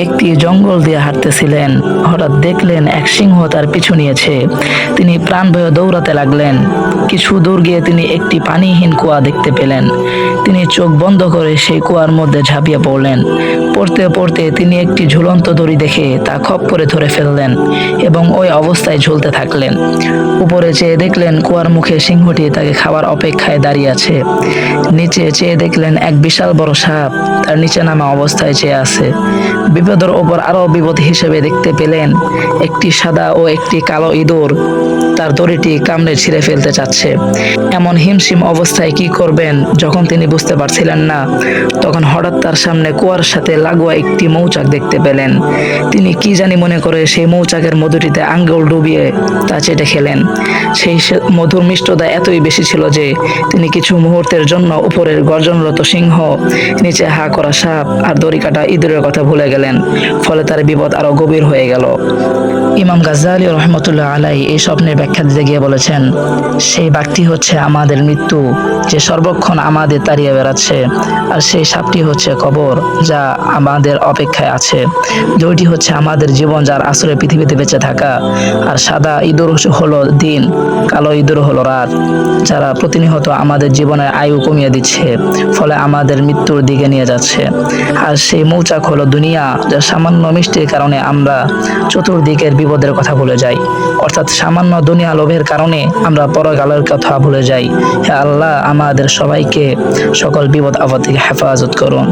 ব্যক্তি জঙ্গল দিয়ে হাঁটতেছিলেন। হঠাৎ দেখলেন এক সিংহ তার পিছু নিয়েছে। তিনি প্রাণ ভয়ে দৌড়াতে লাগলেন। কিছু দূর গিয়ে তিনি একটি পানিহীন কুয়া দেখতে পেলেন। তিনি চোখ বন্ধ করে সেই কুয়ার মধ্যে ঝাঁপিয়ে পড়লেন। পড়তে পড়তে তিনি একটি ঝুলন্ত দড়ি দেখে তা খপ করে ধরে ফেললেন এবং ওই অবস্থায় ঝুলতে থাকলেন। উপরে চেয়ে দেখলেন কুয়ার মুখে সিংহটি তাকে খাবার অপেক্ষায় দাঁড়িয়ে আছে। নিচে চেয়ে দেখলেন এক বিশাল বড় সাপ, তার নিচে নামা অবস্থায় চেয়ে আছে। বিপদের ওপর আরও বিপদ হিসেবে দেখতে পেলেন একটি সাদা ও একটি কালো ইঁদুর। তার দড়িটি কামড়ে ছিঁড়ে ফেলতে চাচ্ছে। এমন হিমশিম অবস্থায় কি করবেন যখন তিনি বুঝতে পারছিলেন না? তখন হঠাৎ তার সামনে কুয়ার সাথে লাগোয়া একটি মৌচাক দেখতে পেলেন। তিনি কি জানি মনে করে সেই মৌচাকের মধুটিতে আঙ্গুল ডুবিয়ে তা চেটে খেলেন। সেই মধুর মিষ্টতা এতই বেশি ছিল যে তিনি কিছু মুহূর্তের জন্য উপরের গর্জনরত সিংহ, নিচে হা করা সাপ আর দড়ি কাটা ইঁদুরের কথা ভুলে গেলেন, ফলে তার বিপদ আরও গভীর হয়ে গেল। ইমাম গাজ্জালি রহমতুল্লাহ আলাই এই স্বপ্নের ব্যাখ্যা দিতে গিয়ে বলেছেন, সেই ব্যক্তি হচ্ছে আমাদের মৃত্যু, যে সর্বক্ষণ আমাদের তাড়িয়ে বেড়াচ্ছে, আর সেই সাপটি হচ্ছে কবর, যা আমাদের অপেক্ষায় আছে। দুইটি হচ্ছে আমাদের জীবন যার আসলে পৃথিবীতে বেঁচে থাকা। আর সাদা ইঁদুর হলো দিন, কালো ইঁদুর হলো রাত, যারা প্রতিনিয়ত আমাদের জীবনের আয়ু কমিয়ে দিচ্ছে, ফলে আমাদের মৃত্যুর দিকে নিয়ে যাচ্ছে। আর সেই মৌচাক হলো দুনিয়া, যা সামান্য মিষ্টির কারণে আমরা চতুর্দিকের বিপদের কথা ভুলে যাই। অর্থাৎ সামান্য দুনিয়া লোভের কারণে আমরা পরকালের কথা ভুলে যাই। হে আল্লাহ, আমাদের সবাইকে সকল বিপদ আপদ থেকে হেফাজত করুন।